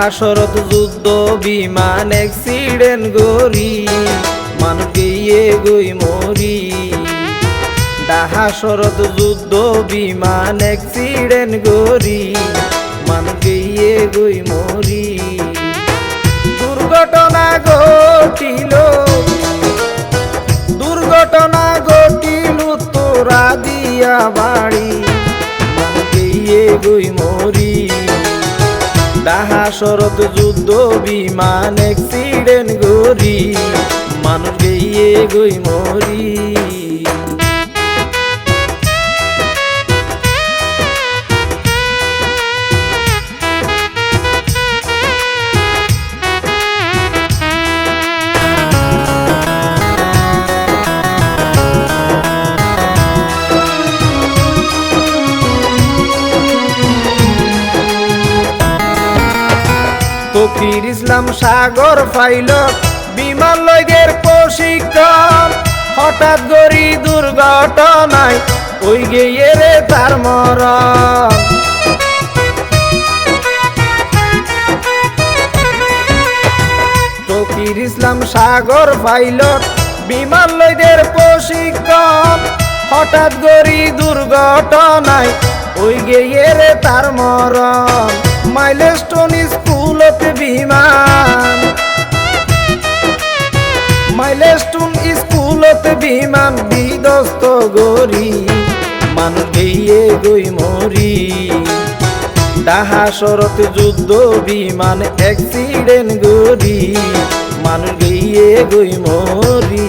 ডাহাসরত যুদ্ধ, বিমান অ্যাক্সিডেন্ট গরি মান গিয়ে গই মরি। ডাহাসরত যুদ্ধ, বিমান অ্যাক্সিডেন্ট গরি মান গিয়ে গই মরি। দুর্ঘটনা ঘটিল দুর্ঘটনা ঘটিল তোরা দিয়া বাড়ি মান গিয়ে গই মরি। ডাহাসরত যুদ্ধ বিমান এক্সিডেন্ট গরি মানুষ গিয়ে গই মরি। ফকির ইসলাম সাগর ফাইল বিমান লইদের প্রশিক্ষণ। হঠাৎ গরি দুর্ঘটনায় ওই গিয়ে রে তার মরণ। ফকির ইসলাম সাগর পাইলট বিমান লইদের প্রশিক্ষণ। হঠাৎ গরি দুর্ঘটনায় ওই গিয়ে রে তার মরণ। মাইলস্টোন স্কুলতে বিমান। মাইলস্টোন স্কুলত বিমান, বিধ্বস্ত গরি মানুষ গিয়ে গই মরি। ডাহাসরত যুদ্ধ বিমান, অ্যাক্সিডেন্ট গরি মানুষ গিয়ে গই মরি।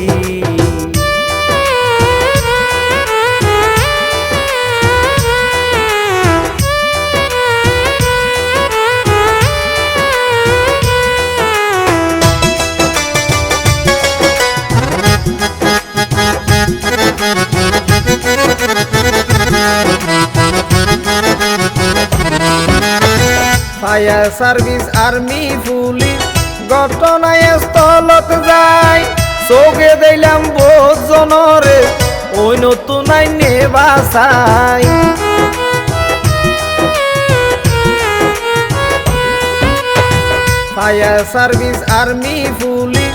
Fire service army police. ঘটনায় স্থলত যায় চোখে দিলাম বহুত জনরে, ওই নতুন আইনে বাসাই। ফায়ার সার্ভিস আর্মি পুলিশ,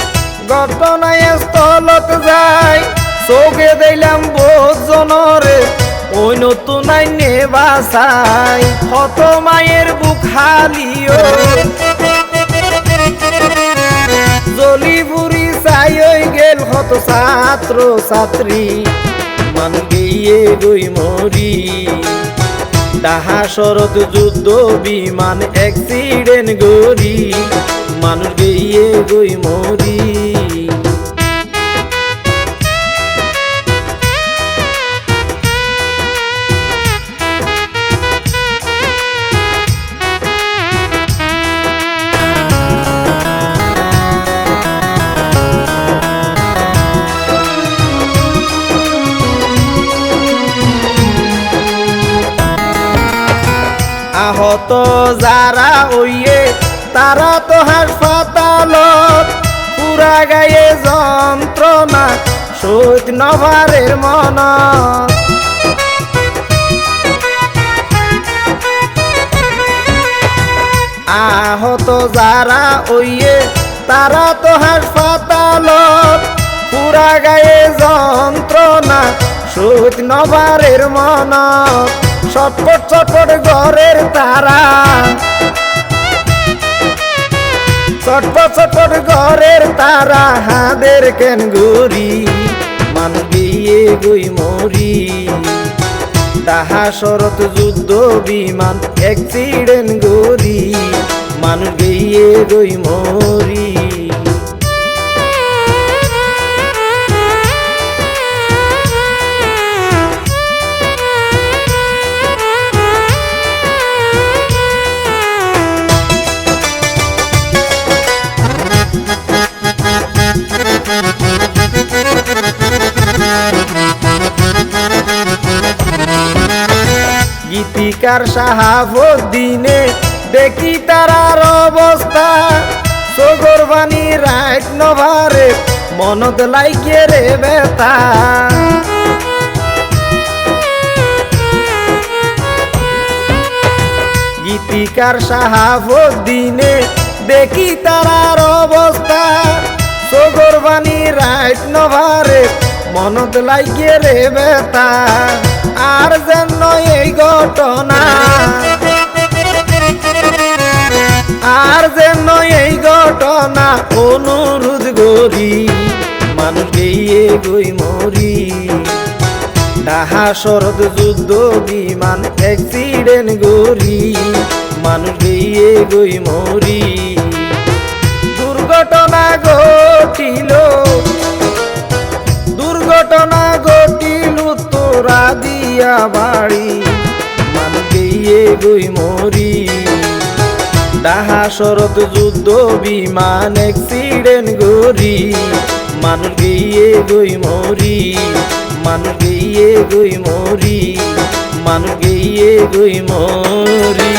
ঘটনায় স্থলত যায় চোখে দিলাম বহুত জনরে ওই নতুন আইনে বাসাই হত মায়ের বুক হালিও। জলি বুড়ি চাই গেল হত ছাত্র ছাত্রী, মান গিয়ে গই মরি। ডাহা শরৎ যুদ্ধ বিমান অ্যাক্সিডেন্ট গরি মানুষ গিয়ে গই মরি। আহত যারা ওইয়ে, তারা তো হাসপাতালত। পুরা গায়ে যন্ত্রণা সৈত নভারের মন। আহত যারা ওইয়ে, তারা তো হাসপাতালত। পুরা গায়ে যন্ত্রণা সৈত নভারের মন। ছটপট ছটপট ঘরের তারা। ছটপট ছটপট ঘরের তারা, হাদের কেন গরি মান গিয়ে গই মরি। তাহা শরৎ যুদ্ধ বিমান অ্যাক্সিডেন্ট গরি মান গিয়ে গই মরি। গীতিকার সাহাবুদ্দিনে, দেখি তারার অবস্থা। সগর বাণী রাত নভারে মনত লাইকে রে বেতা। গীতিকার স্পিকার শাহাবুদ্দিনে দেখি তারার অবস্থা। সগর বাণী রাইট নভারে মনত লাগিয়ে রে বেতা আর যেন এই ঘটনা, আর যেন এই ঘটনা অনুরোধ করি মানুষ গিয়ে গই মরি। ডাহা শরদ যুদ্ধ বিমান অ্যাক্সিডেন্ট গরি মানুষ গিয়ে গই মরি। দুর্ঘটনা ঘটিল দুর্ঘটনা ঘটিল তোরা দিয়া বাড়ি। মানুষ গিয়ে গই মরি। ডাহা শরৎ যুদ্ধ বিমান অ্যাক্সিডেন্ট গরি। মানুষ গিয়ে গই মরি। মানুষ গিয়ে গই মরি। মানুষ গিয়ে গই মরি।